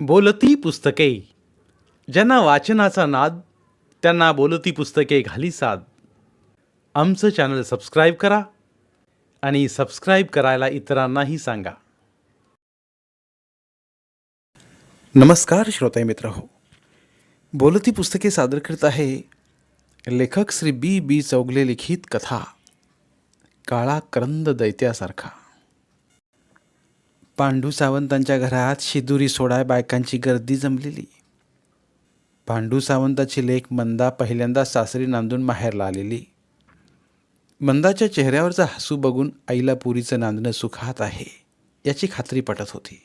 बोलती पुस्तके. ज्यांना वाचनाचा नाद त्यांना बोलती पुस्तके घाली साद. आमचं चॅनल सबस्क्राईब करा आणि सबस्क्राईब करायला इतरांनाही सांगा. नमस्कार श्रोते मित्र हो. बोलती पुस्तके सादर करीत आहे लेखक श्री बी बी चौगले लिखित कथा काळा करंद दैत्यासारखा. पांडू सावंतांच्या घरात शिदुरी सोडाय बायकांची गर्दी जमलेली. पांडू सावंताची लेख मंदा पहिल्यांदा सासरी नांदून माहेरला आलेली. मंदाच्या चेहऱ्यावरचा हसू बघून आईला पुरीचं नांदणं सुखात आहे याची खात्री पटत होती.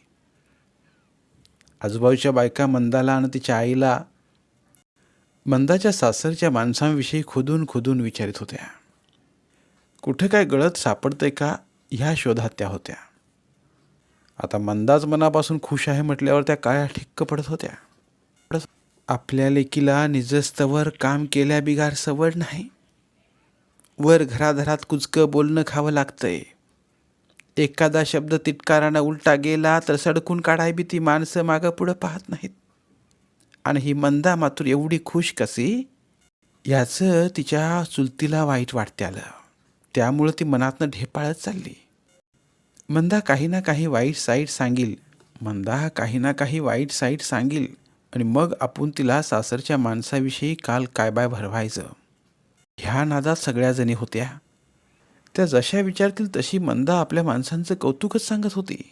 आजूबाजूच्या बायका मंदाला आणि तिच्या आईला मंदाच्या सासरच्या माणसांविषयी खुदून खुदून विचारित होत्या. कुठं काय गळत सापडतंय का ह्या शोधात त्या होत्या. आता मंदाज मनापासून खुश आहे म्हटल्यावर त्या काळ्या ठिक्क पडत होत्या. आपल्या लेकीला निजस्तवर काम केल्या बिगार सवड नाही. वर घराघरात कुचकं बोलणं खावं लागतंय. एखादा शब्द तिटकारानं उलटा गेला तर सडकून काढाय बी ती माणसं मागं पुढं पाहत नाहीत. आणि ही मंदा मातूर एवढी खुश कशी? याचं तिच्या चुलतीला वाईट वाटते आलं त्यामुळं ती मनातनं ढेपाळत चालली. मंदा काही ना काही वाईट साईट सांगील. मंदा काही ना काही वाईट साईट सांगील. आणि मग आपण तिला सासरच्या माणसाविषयी काल काय बाय भरवायचं? ह्या नादात सगळ्या जणी होत्या. त्या जशा विचारतील तशी मंदा आपल्या माणसांचं कौतुकच सांगत होती.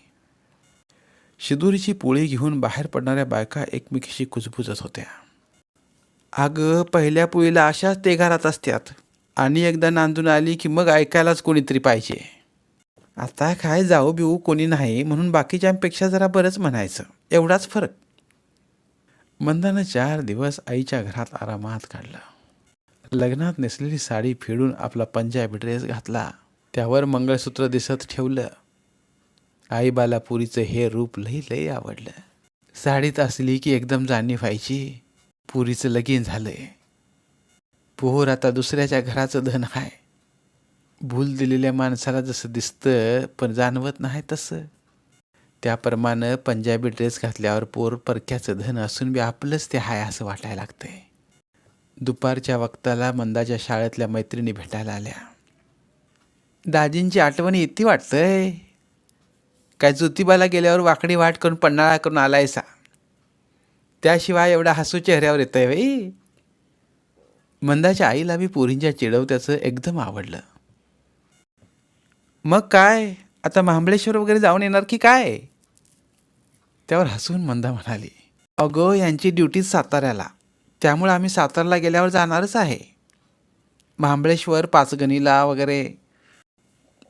शिदुरीची पोळी घेऊन बाहेर पडणाऱ्या बायका एकमेकीशी कुजबुजत होत्या. अगं पहिल्या पोळीला अशाच ते घरात असत्यात. आणि एकदा नांदून आली की मग ऐकायलाच कोणीतरी पाहिजे. आता काय जाऊ बिऊ कोणी नाही म्हणून बाकीच्यांपेक्षा जरा बरंच म्हणायचं. एवढाच फरक. मंदानं चार दिवस आईच्या घरात आरामात काढला. लग्नात नेसलेली साडी फिडून आपला पंजाबी ड्रेस घातला. त्यावर मंगळसूत्र दिसत ठेवलं. आई बालापुरीचं हे रूप लई लई आवडलं. साडीत असली की एकदम जाणीव व्हायची. पुरीचं लगीन झालंय. पोहर आता दुसऱ्याच्या घराचं धन आहे भूल दिलेल्या माणसाला जसं दिसतं पण जाणवत नाही तसं. त्याप्रमाणे पंजाबी ड्रेस घातल्यावर पोर परक्याचं धन असून बी आपलंच ते हाय असं वाटायला लागतंय. दुपारच्या वक्ताला मंदाच्या शाळेतल्या मैत्रिणी भेटायला आल्या. दाजींची आठवण येते वाटतंय? काय ज्योतिबाला गेल्यावर वाकडी वाट करून पन्हाळा करून आलायसा? त्याशिवाय एवढा हसू चेहऱ्यावर येतंय बाई मंदाच्या आईला बी पोरींच्या चिडवत्याचं एकदम आवडलं. मग काय? आता महाबळेश्वर वगैरे जाऊन येणार की काय? त्यावर हसून मंदा म्हणाली अगं यांची ड्युटी साताऱ्याला. त्यामुळे आम्ही सातारला गेल्यावर जाणारच आहे. महाबळेश्वर पाचगणीला वगैरे.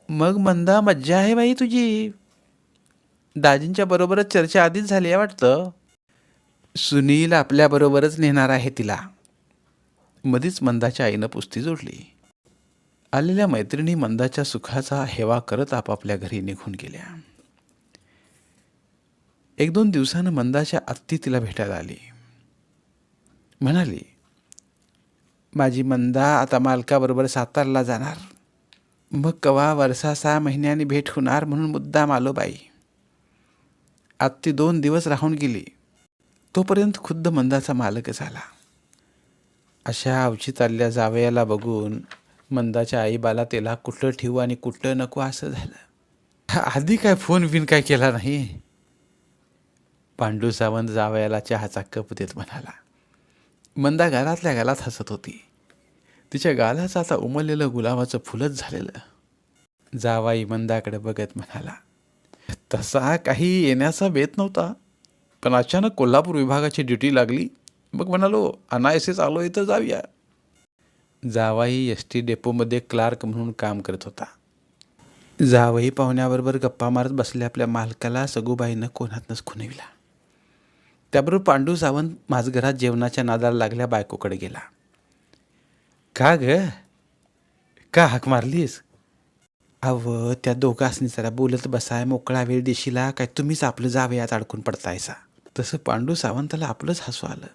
मग मंदा मज्जा आहे बाई तुझी. दाजींच्या बरोबरच चर्चा आधीच झाली आहे वाटतं. सुनील आपल्याबरोबरच नेणार आहे तिला. मधीच मंदाच्या आईनं पुस्ती जोडली. आलेल्या मैत्रिणी मंदाच्या सुखाचा हेवा करत आपापल्या घरी निघून गेल्या. एक दोन दिवसानं मंदाच्या आत्ती तिला भेटायला आली. म्हणाली माझी मंदा आता मालकाबरोबर सातारला जाणार. मग कवा वर्षा सहा महिन्यांनी भेट होणार म्हणून मुद्दाम आलो बाई. आत्ती दोन दिवस राहून गेली. तोपर्यंत खुद्द मंदाचा मालक झाला. अशा अवचित आलेल्या जावयाला बघून मंदाच्या आईबाला त्याला कुठं ठेवू आणि कुठं नको असं झालं. आधी काय फोन बिन काय केला नाही. पांडू सावंत जावयाला चहाचा कप देत म्हणाला मंदा गालातल्या गालात हसत होती. तिच्या गालाचं आता उमललेलं गुलाबाचं फुलच झालेलं. जावाई मंदाकडे बघत म्हणाला तसा काही येण्याचा बेत नव्हता. पण अचानक कोल्हापूर विभागाची ड्युटी लागली. मग म्हणालो अनायसेच आलो इथं जाऊया. जावाही एस टी डेपोमध्ये क्लार्क म्हणून काम करत होता. जावई पाहुण्याबरोबर गप्पा मारत बसल्या आपल्या मालकाला सगूबाईनं कोणातनंच खुनविला त्याबरोबर पांडू सावंत माझघरात जेवणाच्या नादाला लागल्या बायकोकडे गेला. का ग? का हाक मारलीस? अव त्या दोघासनी जरा बोलत बसाय मोकळा वेळ देशीला काय तुम्हीच आपलं जावयात अडकून पडतायसा. तसं पांडू सावंताला आपलंच हसू आलं.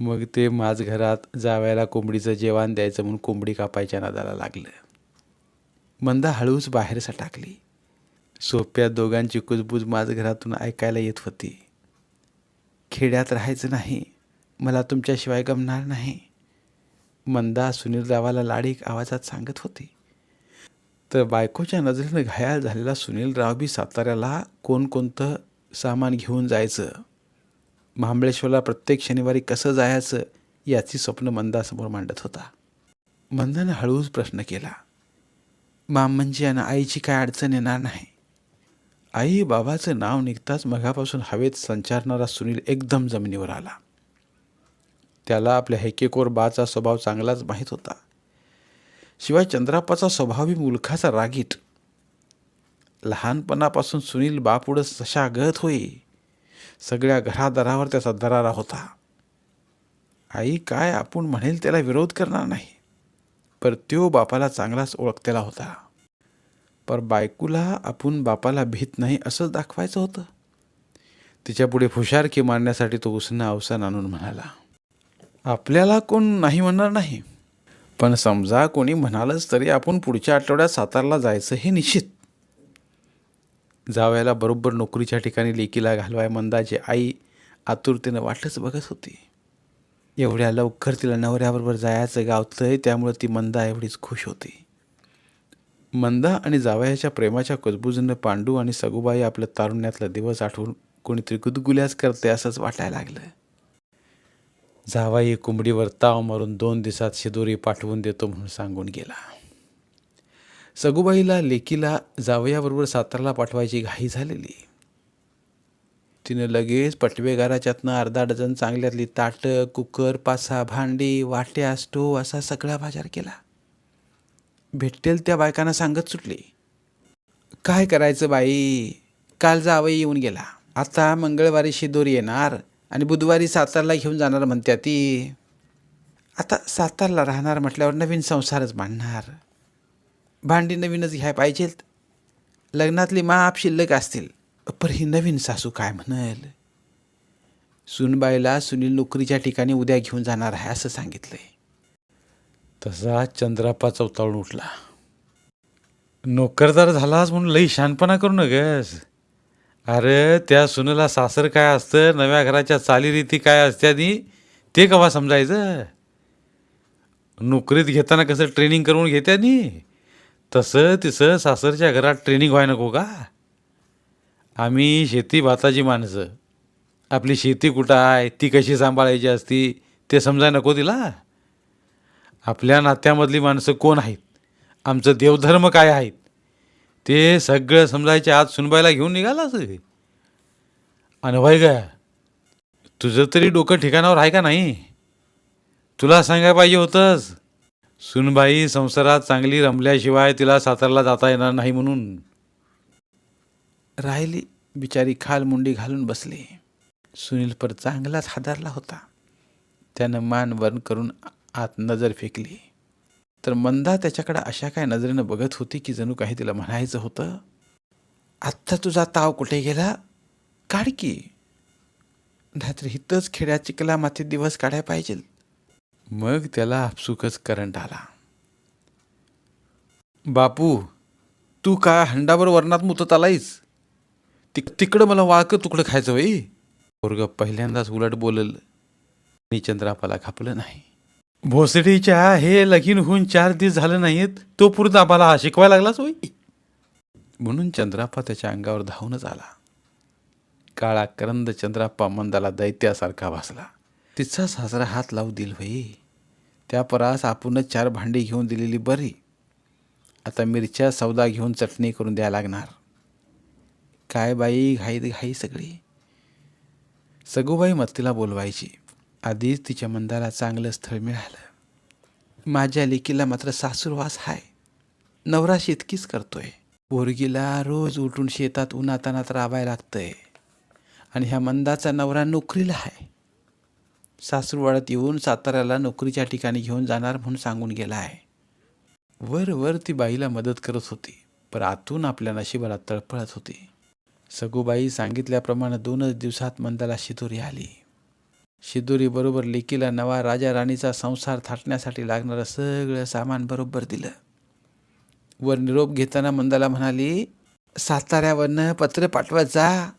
मग ते माझ घरात जावयाला कोंबडीचं जेवण द्यायचं म्हणून कोंबडी कापायच्या नादाला लागलं. मंदा हळूच बाहेर सटाकली सोप्या दोघांची कुजबूज माझ घरातून ऐकायला येत होती. खेड्यात राहायचं नाही. मला तुमच्याशिवाय गमणार नाही. मंदा सुनीलरावाला लाडीक आवाजात सांगत होती. तर बायकोच्या नजरेनं घायाळ झालेला सुनीलराव बी साताऱ्याला कोणकोणतं सामान घेऊन जायचं? महाबळेश्वरला प्रत्येक शनिवारी कसं जायचं याची स्वप्न मंदासमोर मांडत होता. मंदानं हळूच प्रश्न केला. माम म्हणजे आणि आईची काय अडचण येणार नाही. आई बाबाचं नाव निघताच मघापासून हवेत संचारणारा सुनील एकदम जमिनीवर आला. त्याला आपल्या हेकेकोर बाचा स्वभाव चांगलाच माहीत होता. शिवाय चंद्रापाचा स्वभावही मुलखाचा रागीट. लहानपणापासून सुनील बापुढं सशागत होई. सगळ्या घरादारावर त्याचा दरारा होता. आई काय आपण म्हणेल त्याला विरोध करणार नाही. पर त्यो बापाला चांगलाच ओळखतेला होता. पर बायकोला आपण बापाला भीत नाही असंच दाखवायचं होतं. तिच्यापुढे फुशारकी मारण्यासाठी तो उसनं अवसान आणून म्हणाला आपल्याला कोण नाही म्हणणार नाही. पण समजा कोणी म्हणालंच तरी आपण पुढच्या आठवड्यात सातारला जायचं हे निश्चित. जावयाला बरोबर नोकरीच्या ठिकाणी लेकीला घालवाय मंदाची आई आतुरतेनं वाटच बघत होती. एवढ्या लवकर तिला नवऱ्याबरोबर जायचं गावतंय त्यामुळे ती मंदा एवढीच खुश होती. मंदा आणि जावयाच्या प्रेमाच्या कुजबुजीनं पांडू आणि सगुबाई आपलं तारुण्यातला दिवस आठवून कोणीतरी गुदगुल्याच करते असंच वाटायला लागलं. जावाई कोंबडीवर ताव मारून दोन दिवसात शिदोरी पाठवून देतो म्हणून सांगून गेला. सगुबाईला लेकीला जावयाबरोबर सातारला पाठवायची घाई झालेली. तिनं लगेच पटवेगाराच्यातनं अर्धा डझन चांगल्यातली ताटं कुकर पासा भांडी वाट्या स्टोव असा सगळा बाजार केला. भेटेल त्या बायकांना सांगत सुटली. काय करायचं बाई? काल जावई येऊन गेला. आता मंगळवारी शिदोरी येणार आणि बुधवारी सातारला घेऊन जाणार म्हणत्या ती. आता सातारला राहणार म्हटल्यावर नवीन संसारच बांधणार. भांडी नवीनच घ्याय पाहिजेत. लग्नातली माप शिल्लक असतील. पर ही नवीन सासू काय म्हणेल? सुनबाईला सुनील नोकरीच्या ठिकाणी उद्या घेऊन जाणार आहे असं सांगितलंय. तसा चंद्रापा चौताळून उठला. नोकरदार झालास म्हणून लई शानपणा करू नगस. अरे त्या सुनेला सासर काय असतं? नव्या घराच्या चालीरीती काय असत्यानी ते? कवा समजायचं? नोकरीत घेताना कसं ट्रेनिंग करून घेत्यानी तसं तिसं सासरच्या घरात ट्रेनिंग व्हाय नको का? आम्ही शेती भाताची माणसं. आपली शेती कुठं आहे ती कशी सांभाळायची असती ते समजाय नको तिला. आपल्या नात्यामधली माणसं कोण आहेत? आमचं देवधर्म काय आहेत? ते सगळं समजायच्या आत सुनबाईला घेऊन निघाला आणि व्हाय का तुझं तरी डोकं ठिकाणावर आहे का नाही? तुला सांगायला पाहिजे होतंस सुनबाई संसारात चांगली रमल्याशिवाय तिला सातारला जाता येणार नाही म्हणून. राहिली बिचारी खाल मुंडी घालून बसली. सुनील पर चांगलाच हादरला होता. त्यानं मान वर्ण करून आत नजर फेकली. तर मंदा त्याच्याकडे अशा काय नजरेनं बघत होती की जणू काही तिला म्हणायचं होतं? आत्ता तुझा ताव कुठे गेला? काढ की. नाहीतर हिथंच खेड्या चिकला मातीत दिवस काढाय पाहिजेल. मग त्याला आपसुकच करंट आला. बापू तू का हंडाभर वरणात मुतत आलायस? तिक तिकडं मला वाळकं तुकडं खायचं वय पोरग पहिल्यांदाच उलट बोलल आणि चंद्रापाला खापलं नाही. भोसडीच्या हे लगीन होऊन चार दिवस झालं नाहीत तो पुरत आम्हाला शिकवायला लागलाच होई म्हणून चंद्राप्पा त्याच्या अंगावर धावूनच आला. काळा करंद चंद्राप्पा मंदाला दैत्यासारखा भासला. तिचा सासरा हात लावू दिल भाई त्या परास आपणच चार भांडी घेऊन दिलेली बरी. आता मिरच्या सौदा घेऊन चटणी करून द्यायला लागणार. काय बाई घाई घाई सगळी? सगूबाई मत्तीला बोलवायची. आधीच तिच्या मंदाला चांगलं स्थळ मिळालं. माझ्या लेकीला मात्र सासूरवास हाय. नवरा शेतकीच करतोय. पोरगीला रोज उठून शेतात उन्हातानात राबायला लागतंय. आणि ह्या मंदाचा नवरा नोकरीला आहे सासूरवाड्यात येऊन साताऱ्याला नोकरीच्या ठिकाणी घेऊन जाणार म्हणून सांगून गेला आहे. वर वर ती बाईला मदत करत होती पण आतून आपल्या नशिबाला तळपळत होती. सगूबाई सांगितल्याप्रमाणे दोनच दिवसात मंदाला शिदोरी आली. शिदुरीबरोबर लेकीला नवा राजा राणीचा संसार थाटण्यासाठी लागणारं सगळं सामान बरोबर दिलं. वर निरोप घेताना मंदाला म्हणाली साताऱ्यावरनं पत्र पाठवत जा.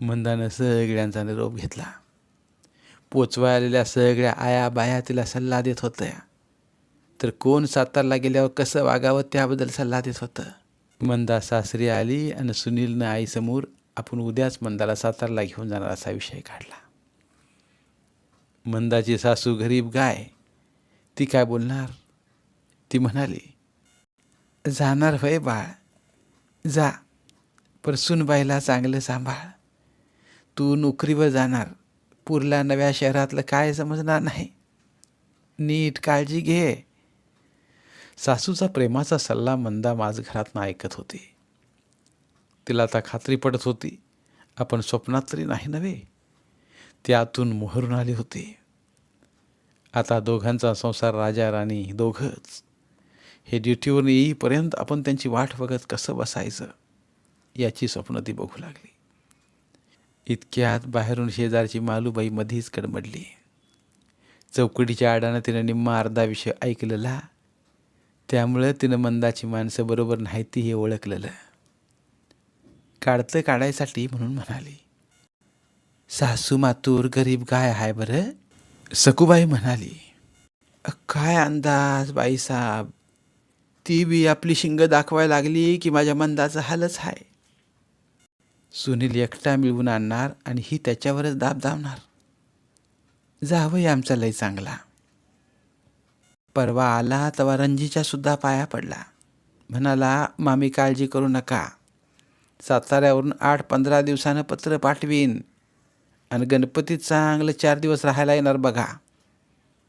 मंदानं सगळ्यांचा निरोप घेतला. पोचवायलेल्या सगळ्या आया बाया तिला सल्ला देत होत्या. तर कोण सातारला गेल्यावर कसं वागावं त्याबद्दल सल्ला देत होतं? मंदा सासरी आली आणि सुनीलनं आईसमोर आपण उद्याच मंदाला सातारला घेऊन जाणार असा विषय काढला. मंदाची सासू गरीब गाय. ती काय बोलणार? ती म्हणाली जाणार होय बाळ. जा पर सुनबाईला चांगलं सांभाळ. तू नोकरीवर जाणार. पुरला नव्या शहरातलं काय समजणार नाही. नीट काळजी घे. सासूचा प्रेमाचा सल्ला मंदा माझ घरातनं ऐकत होती. तिला आता खात्री पडत होती. आपण स्वप्नात तरी नाही नव्हे. त्यातून मोहरून आली होती. आता दोघांचा संसार राजा राणी दोघंच. हे ड्युटीवरून येईपर्यंत आपण त्यांची वाट बघत कसं बसायचं याची स्वप्न ती बघू लागली. इतक्यात बाहेरून शेजारची मालूबाई मधीच कडमडली. चौकटीच्या आडानं तिनं निम्मा अर्धा विषय ऐकलेला. त्यामुळं तिनं मंदाची माणसं बरोबर नाही ती हे ओळखलेलं. काढतं काढायसाठी म्हणून म्हणाली सासू मातूर गरीब गाय आहे बरं. सकूबाई म्हणाली काय अंदाज बाईसाहेब ती बी आपली शिंग दाखवायला लागली की माझ्या मंदाचा हालच आहे सुनील एकटा मिळवून आणणार आणि ही त्याच्यावरच दाब दाबणार. जावई आमचा लय चांगला. परवा आला तेव्हा रणजीच्या सुद्धा पाया पडला. म्हणाला मामी काळजी करू नका. साताऱ्यावरून आठ पंधरा दिवसानं पत्र पाठवीन आणि गणपतीत चांगलं चार दिवस राहायला येणार बघा.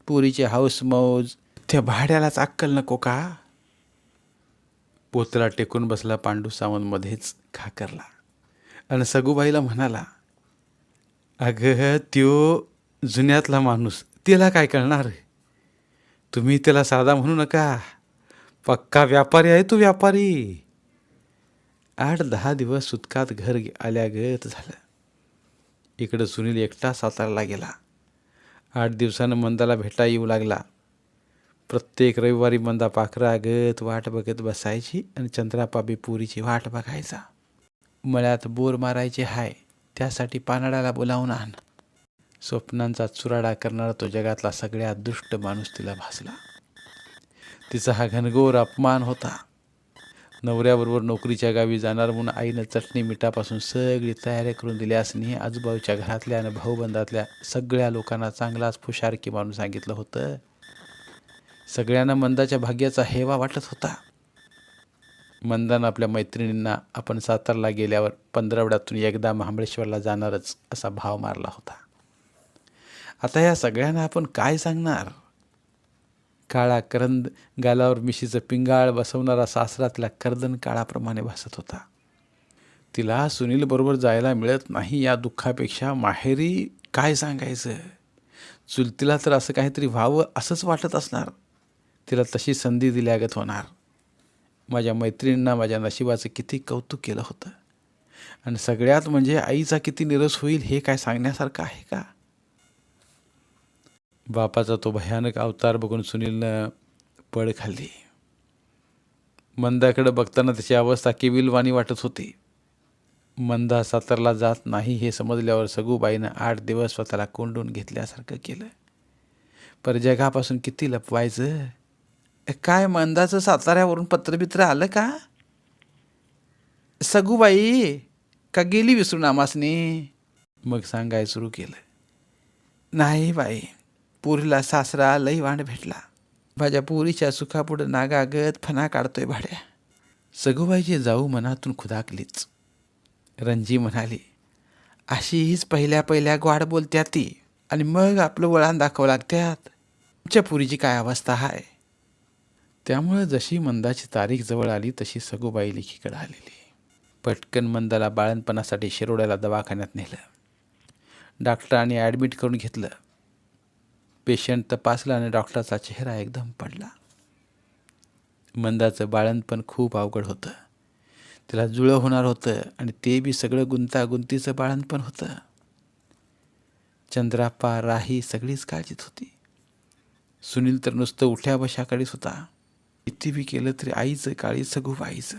पुरीचे हाऊस मौज त्या भाड्यालाच अक्कल नको का? पोतला टेकून बसला पांडू सावंतमध्येच खाकरला. आणि सगूबाईला म्हणाला अगं त्यो जुन्यातला माणूस तिला काय कळणार तुम्ही त्याला साधा म्हणू नका. पक्का व्यापारी आहे तो व्यापारी. आठ दहा दिवस सुतकात घर आल्यागत झालं. इकडं सुनील एकटा साताराला गेला. आठ दिवसानं मंदाला भेटा येऊ लागला. प्रत्येक रविवारी मंदा पाखरागत वाट बघत बसायची आणि चंद्रापाबी पुरीची वाट बघायचा. मळ्यात बोर मारायचे हाय त्यासाठी पानाडाला बोलावून आण. स्वप्नांचा चुराडा करणारा तो जगातला सगळ्यात दुष्ट माणूस तिला भासला. तिचा हा घनघोर अपमान होता. नवऱ्याबरोबर नोकरीच्या गावी जाणार म्हणून आईनं चटणी मिठापासून सगळी तयारी करून दिली असणे आजूबाजूच्या घरातल्या आणि भाऊबंधातल्या सगळ्या लोकांना चांगलाच फुशारकी मानून सांगितलं होतं. सगळ्यांना मंदाच्या भाग्याचा हेवा वाटत होता. मंदान आपल्या मैत्रिणींना आपण सातारला गेल्यावर पंधरवड्यातून एकदा महाबळेश्वरला जाणारच असा भाव मारला होता. आता या सगळ्यांना आपण काय सांगणार? काळा करंद गालावर मिशीचं पिंगाळ बसवणारा सासरातल्या कर्दन काळाप्रमाणे भासत होता. तिला सुनीलबरोबर जायला मिळत नाही या दुःखापेक्षा माहेरी काय सांगायचं? चुलतीला तर असं काहीतरी व्हावं असंच वाटत असणार. तिला तशी संधी दिल्यागत होणार. माझ्या मैत्रिणींना माझ्या नशिबाचं किती कौतुक केलं होतं. आणि सगळ्यात म्हणजे आईचा किती निरस होईल हे काय सांगण्यासारखं आहे का? बापाचा तो भयानक अवतार बघून सुनीलनं पळ खाल्ली. मंदाकडे बघताना त्याची अवस्था केविलवाणी वाटत होती. मंदा सातारला जात नाही हे समजल्यावर सगूबाईनं आठ दिवस स्वतःला कोंडून घेतल्यासारखं केलं. पर जगापासून किती लपवायचं? काय मंदाचं साताऱ्यावरून पत्रबित्र आलं का? सगूबाई का गेली विसरून आमासनी मग सांगाय सुरू केलं. नाही बाई पुरीला सासरा लई वांड भेटला. माझ्या पुरीच्या सुखापुढं नागागत फणा काढतोय भाड्या. सगूबाईची जाऊ मनातून खुदाकलीच. रणजी म्हणाली अशीच पहिल्या पहिल्या ग्वाड बोलत्या ती आणि मग आपलं वळण दाखवं लागत्यात. आमच्या पुरीची काय अवस्था आहे त्यामुळं जशी मंदाची तारीख जवळ आली तशी सगूबाई लेखीकडे आलेली. पटकन मंदाला बाळणपणासाठी शिरोड्याला दवाखान्यात नेलं. डॉक्टरांनी ॲडमिट करून घेतलं. पेशंट तपासला आणि डॉक्टरचा चेहरा एकदम पडला. मंदाचं बाळणपण खूप अवघड होतं. तिला जुळं होणार होतं आणि ते बी सगळं गुंतागुंतीचं बाळणपण होतं. चंद्राप्पा राही सगळीच काळजीत होती. सुनील तर नुसतं उठ्या बशाकडेच होता. किती बी केलं तरी आईचं काळी सगूब आईचं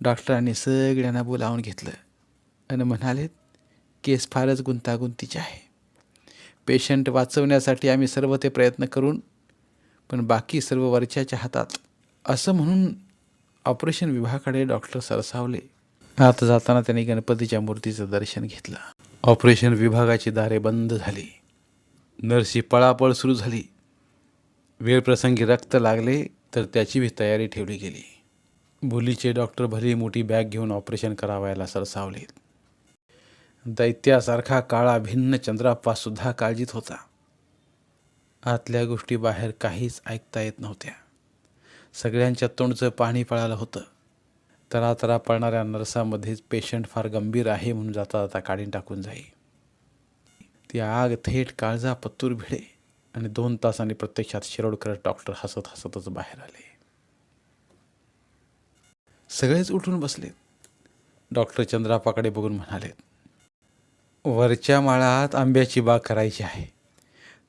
डॉक्टरांनी सगळ्यांना बोलावून घेतलं आणि म्हणाले केस फारच गुंतागुंतीचे आहे. पेशंट वाचवण्यासाठी आम्ही सर्व ते प्रयत्न करून पण बाकी सर्व वरच्याच्या हातात. असं म्हणून ऑपरेशन विभागाकडे डॉक्टर सरसावले. आत जाताना त्यांनी गणपतीच्या मूर्तीचं दर्शन घेतलं. ऑपरेशन विभागाची दारे बंद झाली. नर्सी पळापळ सुरू झाली. वेळप्रसंगी रक्त लागले. तर त्याची बी तयारी ठेवली गेली. बुलीचे डॉक्टर भली मोठी बॅग घेऊन ऑपरेशन करावायला सरसावले. दैत्यासारखा काळा भिन्न चंद्रापासुद्धा काळजीत होता. आतल्या गोष्टी बाहेर काहीच ऐकता येत नव्हत्या. सगळ्यांच्या तोंडचं पाणी पळालं होतं. तरातरा पळणाऱ्या नर्सामध्येच पेशंट फार गंभीर आहे म्हणून जाता जाता काढीन टाकून जाई. ती आग थेट काळजा पत्तूर भिडे. आणि दोन तासांनी प्रत्यक्षात शिरोडकर डॉक्टर हसत हसतच बाहेर आले. सगळेच उठून बसलेत. डॉक्टर चंद्रापाकडे बघून म्हणालेत वरच्या माळात आंब्याची बाग करायची आहे.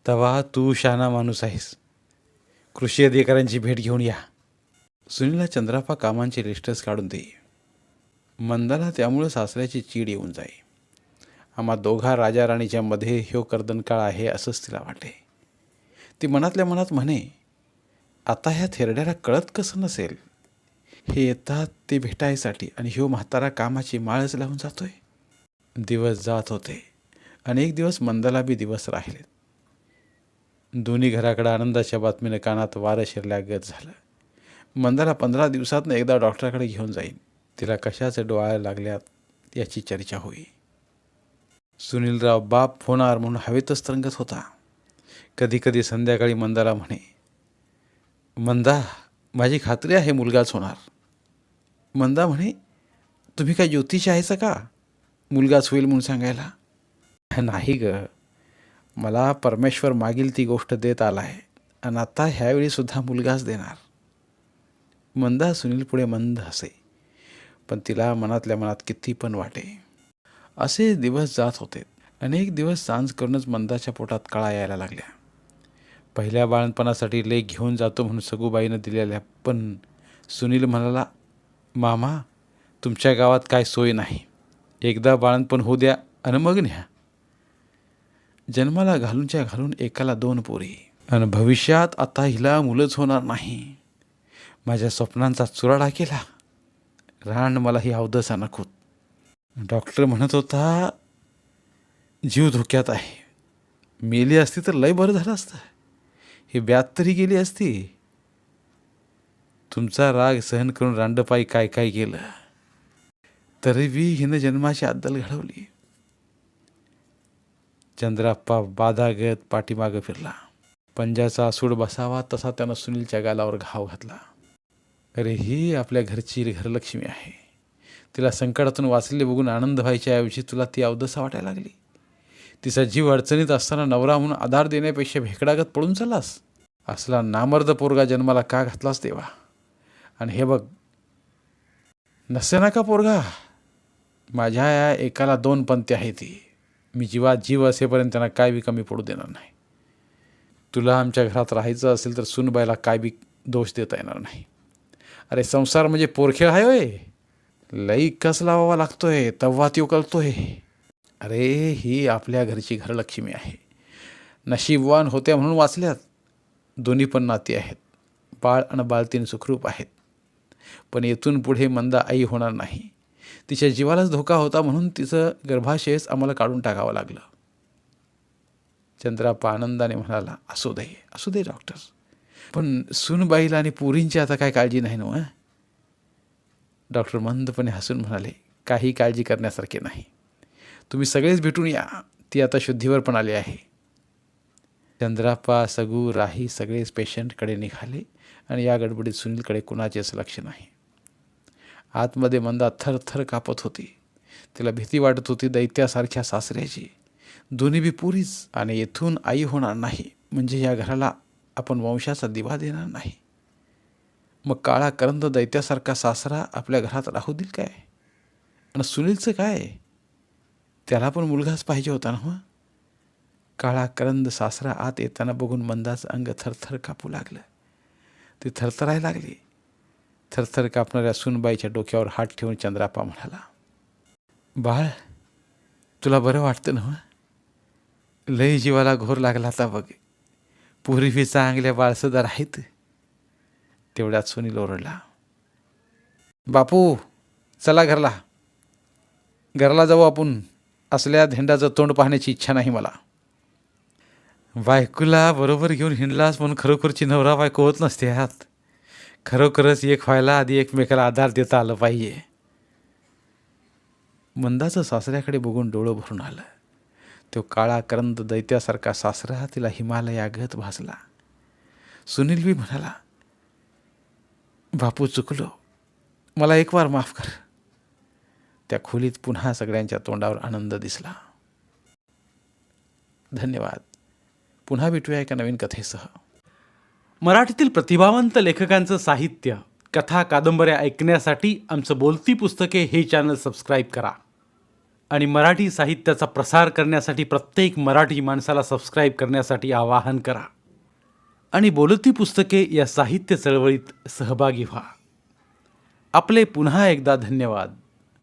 तवा तू शाना माणूस आहेस. कृषी अधिकाऱ्यांची भेट घेऊन या. सुनीलला चंद्रापा कामांचे लिस्टच काढून दे. मंदाला त्यामुळे सासऱ्याची चीड येऊन जाई. आम्हा दोघा राजा राणीच्या मध्ये ह्यो कर्दनकाळ आहे असंच तिला वाटे ती मनातल्या मनात म्हणे आता ह्या थेरड्याला कळत कसं नसेल? हे येतात ते भेटायसाठी आणि ह्यो म्हातारा कामाची माळच लावून जातोय. दिवस जात होते. अनेक दिवस मंदाला बी दिवस राहिले. दोन्ही घराकडे आनंदाच्या बातमीनं कानात वारं शिरल्यागत झालं. मंदाला पंधरा दिवसातनं एकदा डॉक्टराकडे घेऊन जाईन. तिला कशाचे डोळा लागल्यात याची चर्चा होई. सुनीलराव बाप होणार म्हणून हवेतच तरंगत होता. कधीकधी संध्याकाळी मंदाला म्हणे मंदा माझी खात्री आहे मुलगाच होणार मंदा म्हणे तुम्ही काय ज्योतिष आहेसा का? मुलगाच होईल म्हणून सांगायला. नाही ग मला परमेश्वर मागील ती गोष्ट देत आला आहे आणि आता ह्यावेळीसुद्धा मुलगाच देणार. मंदा सुनील पुढे मंद असे पण तिला मनातल्या मनात किती पण वाटे. असे दिवस जात होते. अनेक दिवस सांज करूनच मंदाच्या पोटात कळा यायला लागल्या. पहिल्या बाळणपणासाठी लेख घेऊन जातो म्हणून सगूबाईनं दिलेल्या पण सुनील म्हणाला मामा तुमच्या गावात काय सोय नाही. एकदा बाळणपण होऊ द्या आणि मग न्या. जन्माला घालूनच्या घालून एकाला दोन पोरी. आणि भविष्यात आता हिला मुलंच होणार नाही. माझ्या स्वप्नांचा चुराडा केला. रान मला ही अवदसा नकोत. डॉक्टर म्हणत होता जीव धोक्यात आहे. मेली असती तर लय बरं झालं असतं. ही ब्यात तरी गेली असती. तुमचा राग सहन करून रांडपाई काय काय केलं? तरी बी हिनं जन्माची अद्दल घडवली. चंद्राप्पा बाधागत पाठीमागं फिरला. पंजाचा सूड बसावा तसा त्यानं सुनीलच्या गालावर घाव घातला. अरे ही आपल्या घरची घरलक्ष्मी आहे. तिला संकटातून वाचले बघून आनंद व्हायच्या ऐवजी तुला ती अवदसा वाटायला लागली. तिचा जीव अडचणीत असताना नवरा म्हणून आधार देण्यापेक्षा भेकडागत पळून चाललास? असला नामर्द पोरगा जन्माला का घातलास देवा? आणि हे बघ नसे ना का पोरगा. माझ्या या एकाला दोन पंथी आहे ती मी जीवात जीव असेपर्यंत त्यांना काय बी कमी पडू देणार नाही. तुला आमच्या घरात राहायचं असेल तर सुनबाईला काय बी दोष देता येणार नाही. अरे संसार म्हणजे पोरखेळ आहे होय. लई कस लावावा लागतोय तव्हा त्यो कळतोय अरे ही आपल्या घरची घरलक्ष्मी आहे. नशीबवान होत्या म्हणून वाचल्यात. दोन्ही पण नाती आहेत. बाळ आणि बाळतीन सुखरूप आहेत. पण येथून पुढे मंदा आई होणार नाही. तिच्या जीवालाच धोका होता म्हणून तिचं गर्भाशयच आम्हाला काढून टाकावं लागलं. चंद्राप्पा आनंदाने म्हणाला असू दे असू दे डॉक्टर. पण सुनबाईला आणि पुरींची आता काय काळजी नाही ना डॉक्टर मंदपणे हसून म्हणाले काही काळजी करण्यासारखे नाही. तुम्ही सगळेच भेटून या. ती आता शुद्धीवर पण आली आहे. चंद्राप्पा सगू राही सगळेच पेशंटकडे निघाले आणि या गडबडीत सुनीलकडे कुणाचेच लक्ष नाही. आतमध्ये मंदा थरथर कापत होती. तिला भीती वाटत होती दैत्यासारख्या सासऱ्याची. दोन्ही बी पुरीच आणि येथून आई होणार नाही. म्हणजे या घराला आपण वंशाचा दिवा देणार नाही. मग काळा करंद दैत्यासारखा सासरा आपल्या घरात राहू देईल काय? आणि सुनीलचं काय? त्याला पण मुलगाच पाहिजे होता ना मग काळा करंद सासरा आत येताना बघून मंदाचं अंग थरथर कापू लागलं. ती थरथरायला लागली. थरथर कापणाऱ्या सुनबाईच्या डोक्यावर हात ठेवून चंद्रापा म्हणाला बाळ तुला बरं वाटतं ना लय जीवाला घोर लागला आता बघ. पूर्वी चांगल्या बाळसदार आहेत. तेवढ्यात सुनील ओरडला बापू चला घरला. घरला जाऊ आपण. असल्या धेंडाचं तोंड पाहण्याची इच्छा नाही मला. बायकोला बरोबर घेऊन हिंडलास म्हणून खरोखरची नवरा बायको होत नसते ह्यात खरोखरच एक व्हायला आधी एकमेकाला आधार देता आलं पाहिजे. मंदाचं सासऱ्याकडे बघून डोळं भरून आलं. तो काळा करंद दैत्यासारखा सासरा तिला हिमालयागत भासला. सुनील बी म्हणाला बापू चुकलो. मला एक वार माफ कर. त्या खोलीत पुन्हा सगळ्यांच्या तोंडावर आनंद दिसला. धन्यवाद. पुन्हा भेटूया एका नवीन कथेसह. मराठीतील प्रतिभावंत लेखकांचं साहित्य कथा कादंबऱ्या ऐकण्यासाठी आमचं बोलती पुस्तके हे चॅनल सबस्क्राईब करा. आणि मराठी साहित्याचा प्रसार करण्यासाठी प्रत्येक मराठी माणसाला सबस्क्राईब करण्यासाठी आवाहन करा. आणि बोलती पुस्तके या साहित्य चळवळीत सहभागी व्हा. आपले पुन्हा एकदा धन्यवाद.